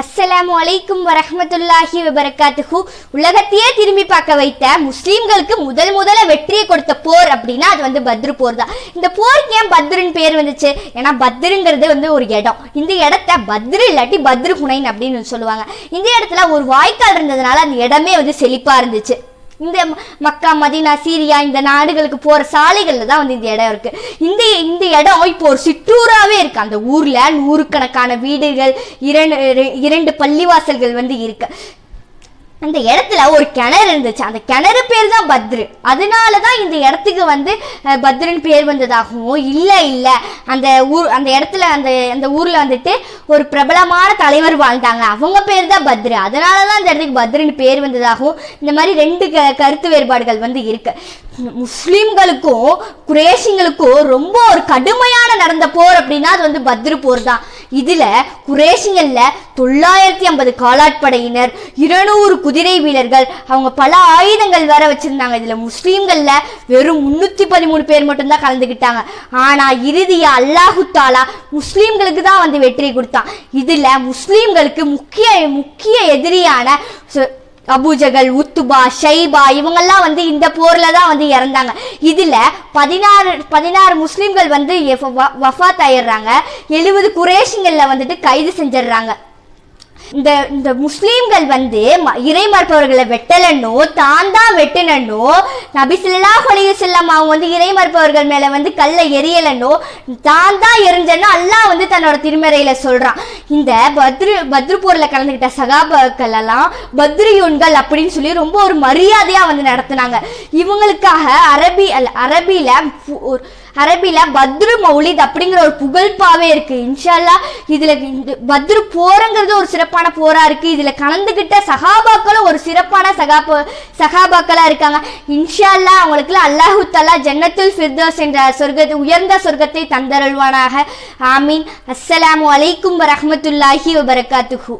அஸ்ஸலாமு அலைக்கும் வரஹமத்துல்லாஹி வபரகாத்துஹு. உலகத்தையே திரும்பி பார்க்க வைத்த முஸ்லீம்களுக்கு முதல் முதல்ல வெற்றியை கொடுத்த போர் அப்படின்னா அது வந்து பத்ரு போர் தான் இந்த போருக்கு ஏன் பத்ருன்னு பேர் வந்துச்சு? ஏன்னா பத்ருங்கிறது வந்து ஒரு இடம். இந்த இடத்த பத்ரு இல்லாட்டி பத்ரு புனைன் அப்படின்னு சொல்லுவாங்க. இந்த இடத்துல ஒரு வாய்க்கால் இருந்ததுனால அந்த இடமே வந்து செழிப்பாக இருந்துச்சு. இந்த மக்கா மதீனா சீரியா இந்த நாடுகளுக்கு போற சாலைகள்ல தான் வந்து இந்த இடம் இருக்கு. இந்த இந்த இடம் இப்போ ஒரு சிற்றூராவே இருக்கு. அந்த ஊர்ல நூறுக்கணக்கான வீடுகள் இரண்டு இரண்டு பள்ளிவாசல்கள் வந்து இருக்கு. அந்த இடத்துல ஒரு கிணறு இருந்துச்சு. அந்த கிணறு பேர் தான் பத்ரு. அதனால தான் இந்த இடத்துக்கு வந்து பத்ருன்னு பேர் வந்ததாகவும் இல்லை இல்லை. அந்த ஊர் அந்த இடத்துல அந்த அந்த ஊரில் வந்துட்டு ஒரு பிரபலமான தலைவர் வாழ்ந்தாங்க. அவங்க பேர் தான் பத்ரு. அதனால தான் அந்த இடத்துக்கு பத்ருன்னு பேர் வந்ததாகவும் இந்த மாதிரி ரெண்டு க கருத்து வேறுபாடுகள் வந்து இருக்கு. முஸ்லீம்களுக்கும் குரேஷிங்களுக்கும் ரொம்ப ஒரு கடுமையான நடந்த போர் அப்படின்னா அது வந்து பத்ரு போர் தான். இதுல குரேஷியல்ல தொள்ளாயிரத்தி ஐம்பது காலாட்படையினர் இருநூறு குதிரை வீரர்கள் அவங்க பல ஆயுதங்கள் வேற வச்சிருந்தாங்க. இதுல முஸ்லீம்கள்ல வெறும் முன்னூத்தி பதிமூணு பேர் மட்டும்தான் கலந்துக்கிட்டாங்க ஆனா இறுதியா அல்லாஹு தாலா முஸ்லீம்களுக்கு தான் வந்து வெற்றி கொடுத்தான். இதுல முஸ்லீம்களுக்கு முக்கிய முக்கிய எதிரியான சு- உத்துபா ஷைபா இவங்கெல்லாம் வந்து இந்த போர்ல தான் வந்து இறந்தாங்க. இதுல பதினாறு பதினாறு முஸ்லீம்கள் வந்து எஃப்- வஃபாத் ஆயிடுறாங்க. எழுபது குரேஷிங்கள்ல வந்துட்டு கைது செஞ்சிடுறாங்க. இந்த இந்த முஸ்லீம்கள் வந்து ம- இறை மறுப்பவர்களை வெட்டலன்னோ தான் தான் வெட்டினோ நபி ஸல்லல்லாஹு அலைஹி அவங்க வந்து இறை மறுப்பவர்கள் மேல வந்து கல்லை எரியலன்னோ தான் தான் எரிஞ்சனோ அல்லாஹ் வந்து தன்னோட திருமறையில சொல்றான். இந்த பத்ரு பத்ரு போர்ல கலந்துக்கிட்ட சகாபாக்கள் எல்லாம் பத்ரியூன்கள் அப்படின்னு சொல்லி ரொம்ப ஒரு மரியாதையா வந்து நடத்துனாங்க. இவங்களுக்காக அரபி அல்ல அரபியில பத்ரு மௌலித் அப்படிங்கிற ஒரு புகழ்பாவே இருக்கு. இன்ஷால்லா இதுல இந்த பத்ரு போறங்கிறது ஒரு சிறப்பான போரா இருக்கு. இதுல கலந்துகிட்ட சகாபாக்களும் ஒரு சிறப்பான சகாப சகாபாக்களா இருக்காங்க. இன்ஷால்லா அவங்களுக்குலாம் அல்லாஹு தலா ஜன்னத்துல் ஃபிர்தோஸ் என்ற சொர்க்கத்தை உயர்ந்த சொர்க்கத்தை தந்தருள்வானாக. ஆமீன். அஸ்ஸலாமு அலைக்கும் வரமத்துல்லாஹி வபரகாத்துஹு.